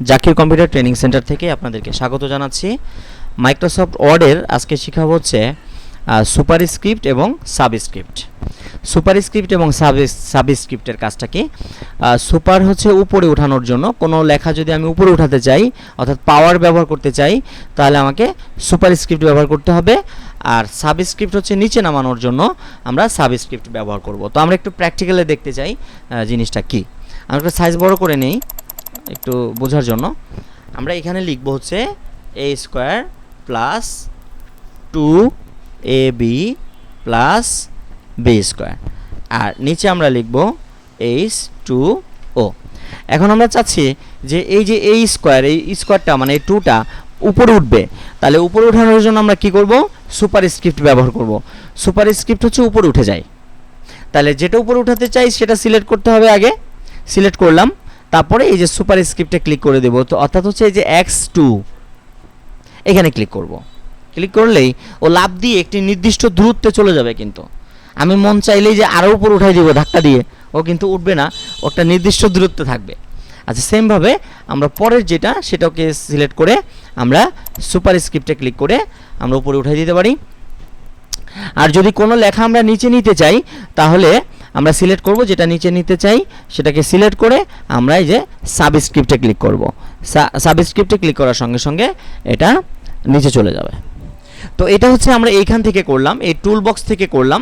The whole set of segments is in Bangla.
জাকির কম্পিউটার ট্রেনিং সেন্টার থেকে আপনাদেরকে স্বাগত জানাচ্ছি। মাইক্রোসফট ওয়ার্ডের আজকে শেখাবো হচ্ছে সুপার স্ক্রিপ্ট এবং সাবস্ক্রিপ্ট। সুপার স্ক্রিপ্ট এবং সাবস্ক্রিপ্টের কাজটা কি? সুপার হচ্ছে উপরে ওঠানোর জন্য। কোনো লেখা যদি আমি উপরে উঠাতে চাই, অর্থাৎ পাওয়ার ব্যবহার করতে চাই, তাহলে আমাকে সুপার স্ক্রিপ্ট ব্যবহার করতে হবে। আর সাবস্ক্রিপ্ট হচ্ছে নিচে নামানোর জন্য আমরা সাবস্ক্রিপ্ট ব্যবহার করব। তো আমরা একটু প্র্যাকটিক্যালে দেখতে চাই জিনিসটা কি। আমরা সাইজ বড় করে নেই। একটু বোঝার জন্য, আমরা এখানে লিখব হচ্ছে A square plus two A B plus B square আর নিচে আমরা লিখব এইচ টু ও এখন আমরা চাচ্ছি যে এই যে এই স্কোয়ার এই স্কোয়ারটা মানে টুটা উপরে উঠবে, তাহলে উপরে ওঠানোর জন্য আমরা কি করব? সুপার স্ক্রিপ্ট ব্যবহার করব। সুপার স্ক্রিপ্ট হচ্ছে উপরে উঠে যায়। তাহলে যেটা উপরে উঠাতে চাই সেটা সিলেক্ট করতে হবে আগে। সিলেক্ট করলাম। তারপরে এই যে সুপার স্ক্রিপ্টে ক্লিক করে দেবো, তো অর্থাৎ হচ্ছে এই যে এক্স টু এখানে ক্লিক করব। ক্লিক করলেই ও লাভ দিয়ে একটি নির্দিষ্ট দূরত্বে চলে যাবে কিন্তু। আমি মন চাইলেই যে আরও উপর উঠাই দিব ধাক্কা দিয়ে, ও কিন্তু উঠবে না ওটা নির্দিষ্ট দূরত্বে থাকবে। আচ্ছা সেমভাবে আমরা পরের যেটা, সেটাকে সিলেক্ট করে আমরা সুপার স্ক্রিপ্টে ক্লিক করে আমরা উপরে উঠাই দিতে পারি। আর যদি কোনো লেখা আমরা নিচে নিতে চাই, তাহলে আমরা সিলেক্ট করব, যেটা নিচে নিতে চাই, সেটাকে সিলেক্ট করে আমরা এই যে সাবস্ক্রিপ্টে ক্লিক করব। সাবস্ক্রিপ্টে ক্লিক করার সঙ্গে সঙ্গে এটা নিচে চলে যাবে। তো এটা হচ্ছে আমরা এইখান থেকে করলাম, এই টুল বক্স থেকে করলাম।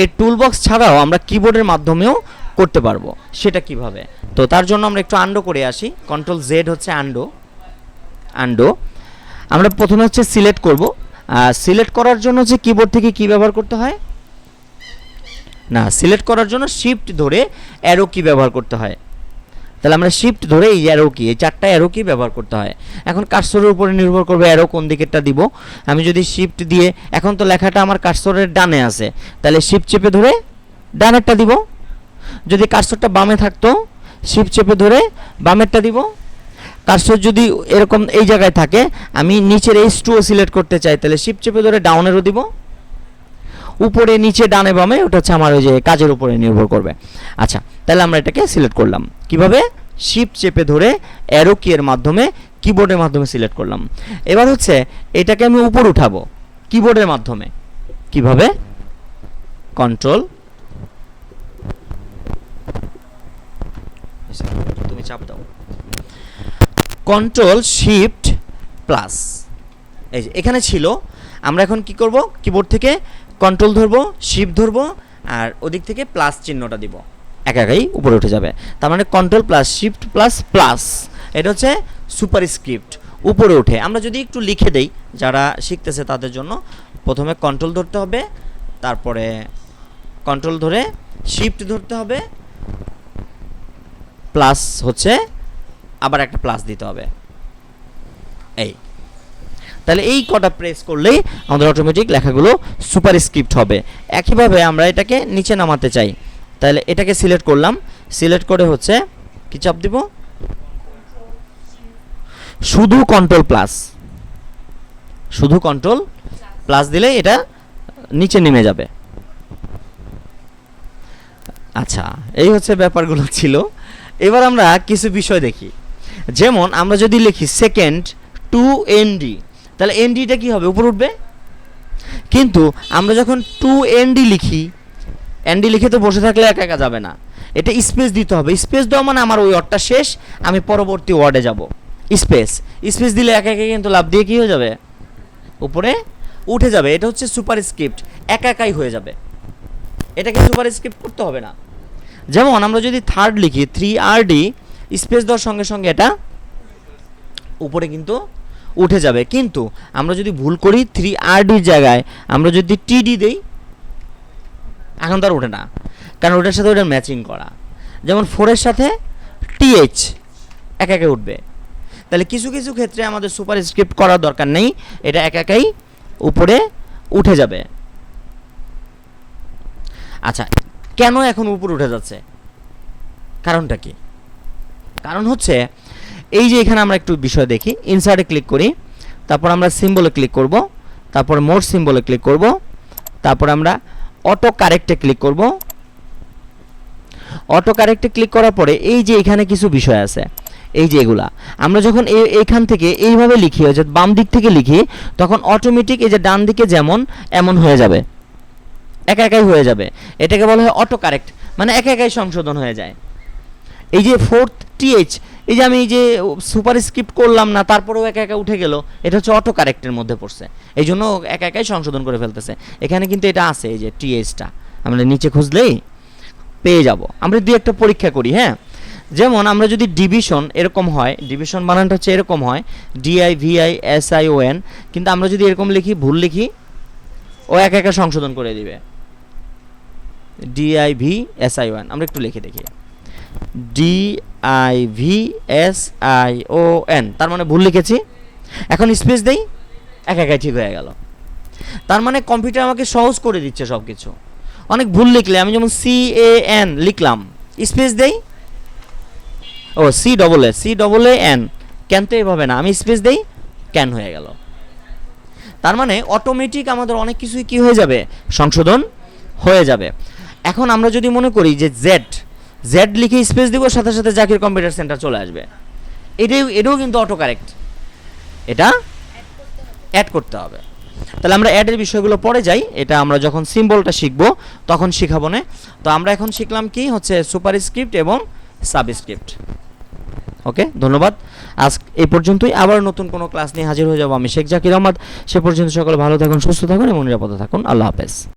এই টুল বক্স ছাড়াও আমরা কিবোর্ডের মাধ্যমেও করতে পারব, সেটা কীভাবে? তো তার জন্য আমরা একটু আন্ডো করে আসি। কন্ট্রোল জেড হচ্ছে আন্ডো আন্ডো আমরা প্রথমে হচ্ছে সিলেক্ট করব। সিলেক্ট করার জন্য যে কিবোর্ড থেকে কি ব্যবহার করতে হয় না সিলেক্ট করার জন্য শিফট ধরে অ্যারো কি ব্যবহার করতে হয়। তাহলে আমরা শিফট ধরে এই অ্যারো কি এই চারটা অ্যারো কি ব্যবহার করতে হয়। এখন কার্সরের উপরে নির্ভর করবে অ্যারো কোন দিকেরটা দিব। আমি যদি শিফট দিয়ে, এখন তো লেখাটা আমার কার্সরের ডানে আছে। তাহলে শিফট চেপে ধরে ডানেরটা দিব। যদি কার্সরটা বামে থাকতো শিফট চেপে ধরে বামেরটা দিব। কার্সর যদি এরকম এই জায়গায় থাকে, আমি নিচের এইচ টুও সিলেক্ট করতে চাই, তাহলে শিফট চেপে ধরে ডাউনেরও দিব। উপরে, নিচে, ডানে, বামে, ওটা হচ্ছে আমার ওই যে কাজের উপরে নির্ভর করবে। আচ্ছা তাহলে আমরা এটাকে সিলেক্ট করলাম। কীভাবে? শিপ চেপে ধরে অ্যারো কি এর মাধ্যমে কিবোর্ডের মাধ্যমে সিলেক্ট করলাম। এবার হচ্ছে, এটাকে আমি উপর উঠাবো কিবোর্ডের মাধ্যমে। কীভাবে? কন্ট্রোল তুমি চাপ দাও। কন্ট্রোল শিফট প্লাস এই যে, এখানে ছিল। আমরা এখন কি করব? কিবোর্ড থেকে কন্ট্রোল ধরবো শিফট ধরবো, আর ওদিক থেকে প্লাস চিহ্নটা দিব। একা একাই উপরে উঠে যাবে। তার মানে control plus shift plus plus এটা হচ্ছে সুপার স্ক্রিপ্ট উপরে উঠে। আমরা যদি একটু লিখে দেই, যারা শিখতেছে তাদের জন্য, প্রথমে কন্ট্রোল ধরতে হবে, তারপরে কন্ট্রোল ধরে শিফট ধরতে হবে প্লাস হচ্ছে আবার একটা প্লাস দিতে হবে। তাহলে এই কটা প্রেস করলেই আমাদের অটোমেটিক লেখাগুলো সুপার স্ক্রিপ্ট হবে। একইভাবে আমরা এটাকে নিচে নামাতে চাই। তাহলে এটাকে সিলেক্ট করলাম। সিলেক্ট করে হচ্ছে, কি চাপ দিব? শুধু কন্ট্রোল প্লাস শুধু কন্ট্রোল প্লাস দিলে এটা নিচে নেমে যাবে। আচ্ছা এই হচ্ছে ব্যাপারগুলো ছিল। এবার আমরা কিছু বিষয় দেখি। যেমন আমরা যদি লিখি সেকেন্ড টু এনডি তাহলে এনডিটা কি হবে? উপর উঠবে? কিন্তু আমরা যখন টু এনডি লিখি এনডি লিখে তো বসে থাকলে একা একা যাবে না। এটা স্পেস দিতে হবে। স্পেস দেওয়া মানে আমার ওই ওয়ার্ডটা শেষ, আমি পরবর্তী ওয়ার্ডে যাব। স্পেস স্পেস দিলে একা একা কিন্তু লাভ দিয়ে কি হয়ে যাবে? উপরে উঠে যাবে। এটা হচ্ছে সুপার স্ক্রিপ্ট একা একাই হয়ে যাবে। এটাকে সুপার স্ক্রিপ্ট করতে হবে না। যেমন আমরা যদি থার্ড লিখি থ্রি আর ডি স্পেস দেওয়ার সঙ্গে সঙ্গে এটা, উপরে কিন্তু উঠে যাবে। কিন্তু আমরা যদি ভুল করি থ্রি আর ডির জায়গায়, আমরা যদি টিডি দেই, এখন তো আর ওঠে না। কারণ ওটার সাথে ওটা ম্যাচিং করা। যেমন ফোরের সাথে টিএইচ একা একা উঠবে। তাহলে কিছু কিছু ক্ষেত্রে আমাদের সুপার স্ক্রিপ্ট করার দরকার নেই। এটা একা একাই উপরে উঠে যাবে। আচ্ছা কেন এখন উপরে উঠে যাচ্ছে? কারণটা কি? কারণ হচ্ছে এই যে এখানে আমরা একটু বিষয় দেখি ইনসার্টে ক্লিক করি, তারপর আমরা সিম্বলে ক্লিক করব, তারপর মোর সিম্বলে ক্লিক করব, তারপর আমরা অটো কারেক্টে ক্লিক করব। অটো কারেক্টে ক্লিক করার পরে এই যে এখানে কিছু বিষয় আছে, এই যে এগুলা, আমরা যখন এই এইখান থেকে এইভাবে লিখি যে বাম দিক থেকে লিখি, তখন অটোমেটিক এই যে ডান দিকে যেমন, এমন হয়ে যাবে। একা একাই হয়ে যাবে। এটাকে বলা হয় অটো কারেক্ট মানে একা একাই সংশোধন হয়ে যায়। এই যে ফোর্থ টিএইচ এই যে আমি যে সুপার স্ক্রিপ্ট করলাম না, তারপরেও একা একা উঠে গেল। এটা হচ্ছে অটো কারেক্টের মধ্যে পড়ছে। এই জন্য একা একাই সংশোধন করে ফেলতেছে। এখানে কিন্তু এটা আছে, এই যে টিএসটা আমরা নিচে খুঁজলেই পেয়ে যাব। আমরা দুই একটা পরীক্ষা করি হ্যাঁ? যেমন আমরা যদি ডিভিশন এরকম হয় ডিভিশন বানানটা হচ্ছে এরকম হয় D I V I S I O N কিন্তু আমরা যদি এরকম লিখি, ভুল লিখি, ও একা একা সংশোধন করে দিবে। D I V S I one আমরা একটু লিখে দেখি। D I V S I O N তার মানে ভুল লিখেছি। এখন স্পেস দেই, একা একাই ঠিক হয়ে গেল। তার মানে কম্পিউটার আমাকে সহজ করে দিচ্ছে সব কিছু অনেক ভুল লিখলে, আমি যেমন সি এ এন লিখলাম স্পেস দেই, ও C double A C double A N কেন তো এভাবে না, আমি স্পেস দেই ক্যান হয়ে গেল। তার মানে অটোমেটিক আমাদের অনেক কিছুই কি হয়ে যাবে? সংশোধন হয়ে যাবে। এখন আমরা যদি মনে করি যে জেড জেড লিখে স্পেস দিব, সাথে সাথে জাকির কম্পিউটার সেন্টার চলে আসবে। এটাই, এটাও কিন্তু অটো কারেক্ট এটা অ্যাড করতে হবে। তাহলে আমরা অ্যাডের বিষয়গুলো পরে যাই। এটা আমরা যখন সিম্বলটা শিখব, তখন শিখাবো না। তো আমরা এখন শিখলাম কি? হচ্ছে সুপার স্ক্রিপ্ট এবং সাবস্ক্রিপ্ট ওকে ধন্যবাদ। আজ এই পর্যন্তই। আবার নতুন কোনো ক্লাস নিয়ে হাজির হয়ে যাব আমি শেখ জাকির আহমদ। সে পর্যন্ত সকলে ভালো থাকুন, সুস্থ থাকুন এবং নিরাপদে থাকুন। আল্লাহ হাফেজ।